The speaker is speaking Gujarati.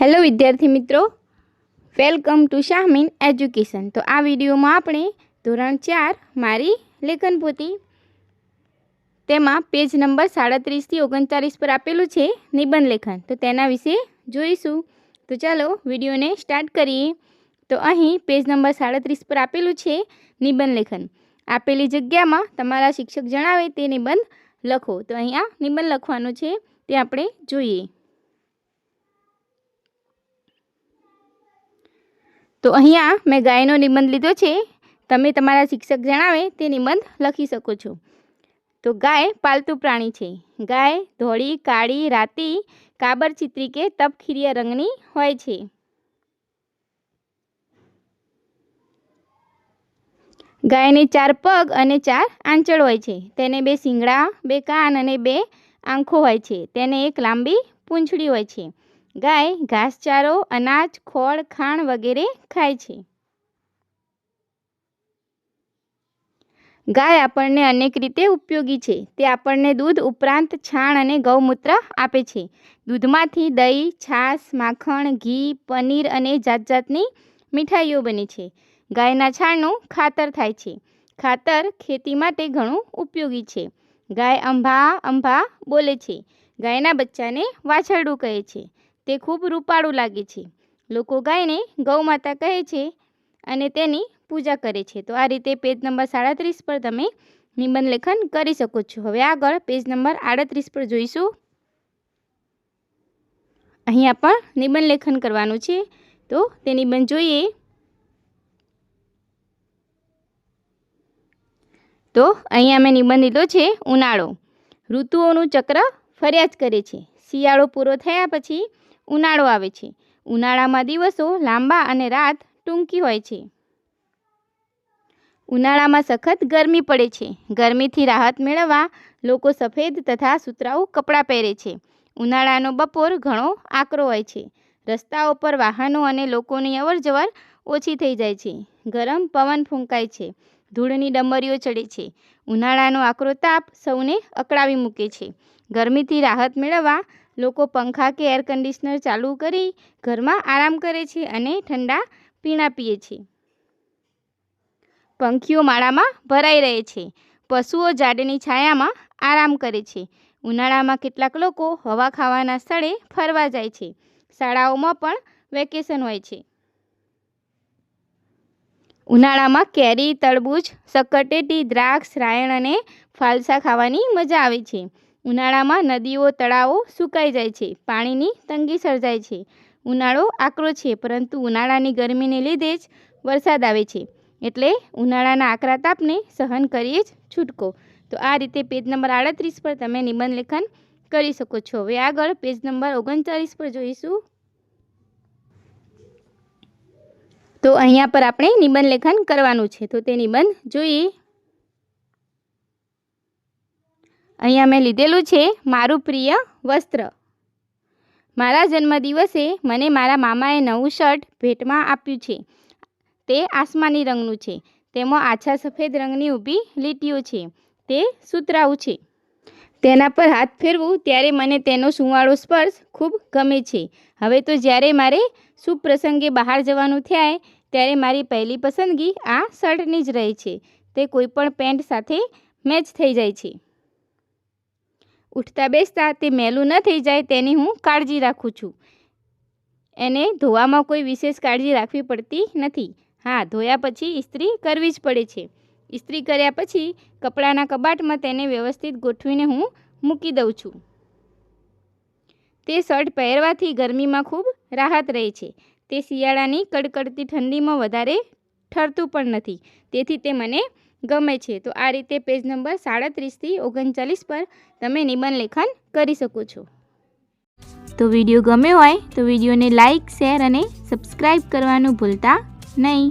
હેલો વિદ્યાર્થી મિત્રો, વેલકમ ટુ શાહમીન એજ્યુકેશન. તો આ વિડીયોમાં આપણે ધોરણ ચાર મારી લેખન પોથી. તેમાં પેજ નંબર સાડત્રીસથી ઓગણચાલીસ પર આપેલું છે નિબંધ લેખન. તો તેના વિશે જોઈશું. તો ચાલો વિડીયોને સ્ટાર્ટ કરીએ. તો અહીં પેજ નંબર સાડત્રીસ પર આપેલું છે નિબંધ લેખન. આપેલી જગ્યામાં તમારા શિક્ષક જણાવે તે નિબંધ લખો. તો અહીંયા નિબંધ લખવાનો છે. તે આપણે જોઈએ. તો અહીંયા મેં ગાયનો નિબંધ લીધો છે. તમે તમારા શિક્ષક જણાવે તે નિબંધ લખી શકો છો. તો ગાય પાલતુ પ્રાણી છે. ગાય ધોળી, કાળી, રાતી, કાબર ચિત્રી કે તપખીરિયા રંગની હોય છે. ગાયને ચાર પગ અને ચાર આંચળ હોય છે. તેને બે શિંગડા, બે કાન અને બે આંખો હોય છે. તેને એક લાંબી પૂંછડી હોય છે. ગાય, ઘાસચારો, અનાજ, ખોળ, ખાણ વગેરે ખાય છે. ગાય આપણને અનેક રીતે ઉપયોગી છે. તે આપણને દૂધ ઉપરાંત છાણ અને ગૌમૂત્ર આપે છે. દૂધમાંથી દહીં, છાશ, માખણ, ઘી, પનીર અને જાતજાતની મીઠાઈઓ બને છે. ગાયના છાણનું ખાતર થાય છે. ખાતર ખેતી માટે ઘણું ઉપયોગી છે. ગાય અંભા અંભા બોલે છે. ગાયના બચ્ચાને વાછરડું કહે છે. તે ખૂબ રૂપાળું લાગે છે. લોકો ગાયને ગૌ માતા કહે છે અને તેની પૂજા કરે છે. તો આ રીતે પેજ નંબર સાડત્રીસ પર તમે નિબંધ લેખન કરી શકો છો. હવે આગળ પેજ નંબર આડત્રીસ પર જોઈશું. અહીંયા પણ નિબંધ લેખન કરવાનું છે. તો તે નિબંધ જોઈએ. તો અહીંયા મેં નિબંધ લીધો છે ઉનાળો. ઋતુઓનું ચક્ર ફર્યા જ કરે છે. શિયાળો પૂરો થયા પછી ઉનાળો આવે છે. ઉનાળામાં દિવસો લાંબા અને રાત ટૂંકી હોય છે. ઉનાળામાં સખત ગરમી પડે છે. ગરમીથી રાહત મેળવવા લોકો સફેદ તથા સુતરાઉ કપડાં પહેરે છે. ઉનાળાનો બપોર ઘણો આકરો હોય છે. રસ્તાઓ પર વાહનો અને લોકોની અવરજવર ઓછી થઈ જાય છે. ગરમ પવન ફૂંકાય છે. ધૂળની ડમરીઓ ચડે છે. ઉનાળાનો આકરો તાપ સૌને અકળાવી મૂકે છે. ગરમીથી રાહત મેળવવા લોકો પંખા કે એર કન્ડિશનર ચાલુ કરી ઘરમાં આરામ કરે છે અને ઠંડા પીણા પીએ છે. પંખીઓ માળામાં ભરાઈ રહે છે. પશુઓ ઝાડની છાયામાં આરામ કરે છે. ઉનાળામાં કેટલાક લોકો હવા ખાવાના સ્થળે ફરવા જાય છે. શાળાઓમાં પણ વેકેશન હોય છે. ઉનાળામાં કેરી, તરબૂચ સક્કરટેટી દ્રાક્ષ, રાયણ અને ફાલસા ખાવાની મજા આવે છે. ઉનાળામાં નદીઓ, તળાવો સુકાઈ જાય છે, પાણીની તંગી સર્જાય છે. ઉનાળો આકરો છે, પરંતુ ઉનાળાની ગરમીને લીધે જ વરસાદ આવે છે. એટલે ઉનાળાના આકરા તાપને સહન કરીએ જ છૂટકો. તો આ રીતે પેજ નંબર આડત્રીસ પર તમે નિબંધ લેખન કરી શકો છો. હવે આગળ પેજ નંબર ઓગણચાલીસ પર જોઈશું. તો અહીંયા પર આપણે નિબંધ લેખન કરવાનું છે. તો તે નિબંધ જોઈએ. અહીંયા મેં લીધેલું છે મારું પ્રિય વસ્ત્ર. મારા જન્મદિવસે મને મારા મામાએ નવું શર્ટ ભેટમાં આપ્યું છે. તે આસમાની રંગનું છે. તેમાં આછા સફેદ રંગની ઊભી લીટીઓ છે. તે સુતરાવું છે. તેના પર હાથ ફેરવું ત્યારે મને તેનો સુંવાળો સ્પર્શ ખૂબ ગમે છે. હવે તો જ્યારે મારે શુભ પ્રસંગે બહાર જવાનું થાય, ત્યારે મારી પહેલી પસંદગી આ શર્ટની જ રહે છે. તે કોઈપણ પેન્ટ સાથે મેચ થઈ જાય છે. ઉઠતા બેસતા તે મેલું ન થઈ જાય તેની હું કાળજી રાખું છું. એને ધોવામાં કોઈ વિશેષ કાળજી રાખવી પડતી નથી. હા, ધોયા પછી ઇસ્ત્રી કરવી જ પડે છે. ઇસ્ત્રી કર્યા પછી કપડાના કબાટમાં તેને વ્યવસ્થિત ગોઠવીને હું મૂકી દઉં છું. તે શર્ટ પહેરવાથી ગરમીમાં ખૂબ રાહત રહે છે. તે શિયાળાની કડકડતી ઠંડીમાં વધારે ઠરતું પણ નથી. તેથી તે મને ગમે છે. તો આ રીતે પેજ નંબર સાડત્રીસથી ઓગણચાલીસ પર તમે નિબંધ લેખન કરી શકો છો. તો વીડિયો ગમ્યો હોય તો વિડીયોને લાઇક શેર અને સબસ્ક્રાઈબ કરવાનું ભૂલતા નહીં.